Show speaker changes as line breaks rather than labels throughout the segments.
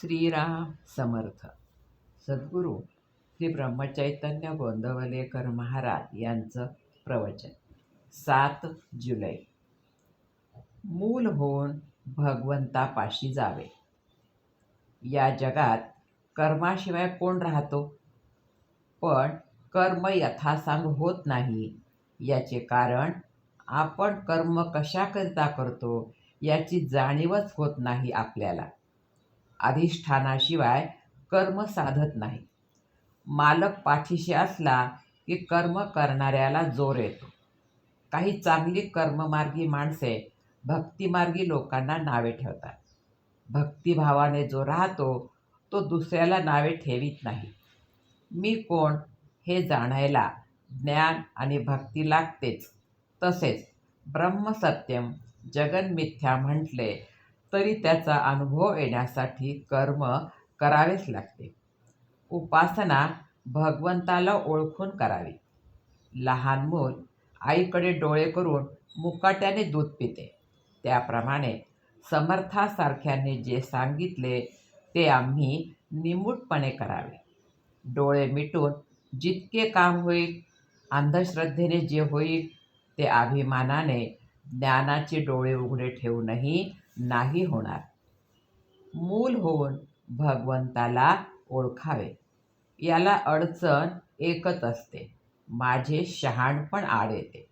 श्रीराम समर्थ। सद्गुरू श्री ब्रह्मचैतन्य गोंदवलेकर महाराज यांचं प्रवचन. सात जुलै. मूल होऊन भगवंतापाशी जावे. या जगात कर्माशिवाय कोण राहतो? पण कर्म यथासांग होत नाही. याचे कारण आपण कर्म कशाकरिता करतो याची जाणीवच होत नाही आपल्याला. अधिष्ठानाशिवाय कर्म साधत नाही. मालक पाठीशी असला की कर्म करणाऱ्याला जोर येतो. काही चांगली कर्ममार्गी माणसे भक्तिमार्गी लोकांना नावे ठेवतात. भक्तिभावाने जो राहतो तो दुसऱ्याला नावे ठेवीत नाही. मी कोण हे जाणायला ज्ञान आणि भक्ती लागतेच. तसेच ब्रह्मसत्यम जगन्मिथ्या म्हटले तरी त्याचा अनुभव येण्यासाठी कर्म करावेच लागते. उपासना भगवंताला ओळखून करावी. लहान मूल आईकडे डोळे करून मुकाट्याने दूध पिते. त्याप्रमाणे समर्थासारख्यांनी जे सांगितले ते आम्ही निमूटपणे करावे. डोळे मिटून जितके काम होईल अंधश्रद्धेने जे होईल ते अभिमानाने ज्ञानाचे डोळे उघडे ठेवूनही नाही होणार. मूल होऊन भगवंताला ओळखावे. याला अडचण एकच असते. माझे शहाणपण आड येते.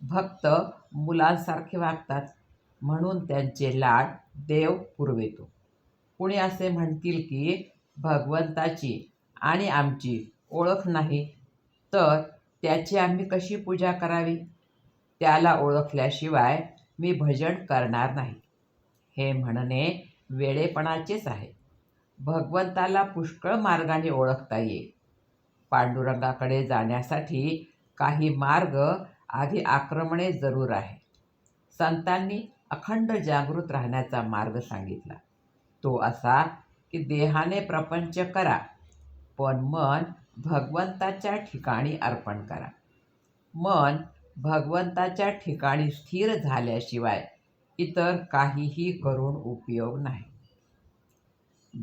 भक्त मुलांसारखे वागतात. म्हणून त्यांचे लाड देव पुरवितो. कुणी असे म्हणतील की भगवंताची आणि आमची ओळख नाही तर त्याची आम्ही कशी पूजा करावी? त्याला ओळखल्याशिवाय मी भजन करणार नाही. हे म्हणणे वेळेपणाचेच आहे. भगवंताला पुष्कळ मार्गाने ओळखता येईल. पांडुरंगाकडे जाण्यासाठी काही मार्ग आधी आक्रमणे जरूर आहे. संतांनी अखंड जागृत राहण्याचा मार्ग सांगितला. तो असा की देहाने प्रपंच करा पण मन भगवंताच्या ठिकाणी अर्पण करा. मन भगवंताच्या ठिकाणी स्थिर झाल्याशिवाय इतर काहीही करून उपयोग नाही.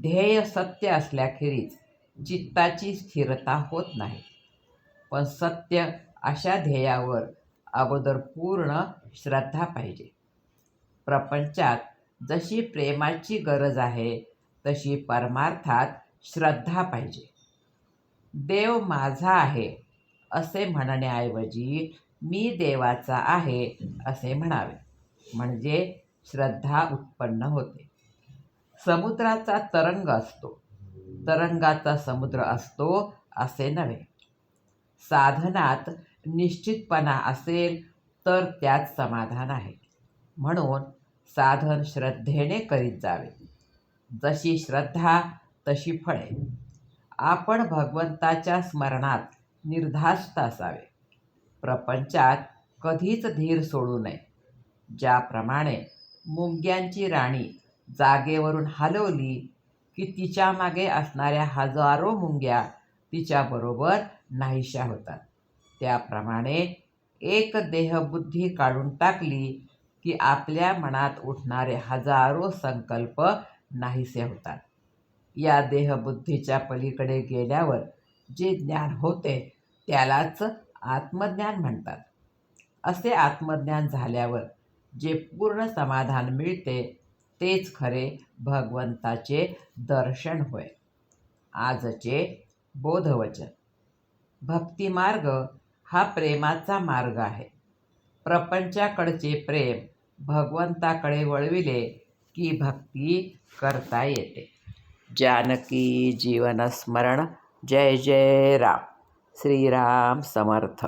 ध्येय सत्य असल्याखेरीज चित्ताची स्थिरता होत नाही. पण सत्य अशा ध्येयावर अगोदर पूर्ण श्रद्धा पाहिजे. प्रपंचात जशी प्रेमाची गरज आहे तशी परमार्थात श्रद्धा पाहिजे. देव माझा आहे असे म्हणण्याऐवजी मी देवाचा आहे असे म्हणावे. म्हणजे श्रद्धा उत्पन्न होते. समुद्राचा तरंग असतो. तरंगाचा समुद्र असतो असे नव्हे. साधनात निश्चितपणा असेल तर त्यात समाधान आहे. म्हणून साधन श्रद्धेने करीत जावे. जशी श्रद्धा तशी फळे. आपण भगवंताच्या स्मरणात निर्धास्त असावे. प्रपंचात कधीच धीर सोडू नये. ज्याप्रमाणे मुंग्यांची राणी जागेवरून हलवली की तिच्यामागे असणाऱ्या हजारो मुंग्या तिच्याबरोबर नाहीशा होतात. त्याप्रमाणे एक देहबुद्धी काढून टाकली की आपल्या मनात उठणारे हजारो संकल्प नाहीसे होतात. या देहबुद्धीच्या पलीकडे गेल्यावर जे ज्ञान होते त्यालाच आत्मज्ञान म्हणतात. असे आत्मज्ञान झाल्यावर जे पूर्ण समाधान मिळते तेच खरे भगवंताचे दर्शन होय. आजचे बोधवचन. भक्तिमार्ग हा प्रेमाचा मार्ग आहे. प्रपंचाकडचे प्रेम भगवंताकडे वळविले की भक्ती करता येते. जानकी जीवनस्मरण. जय जय राम. श्रीराम समर्थ.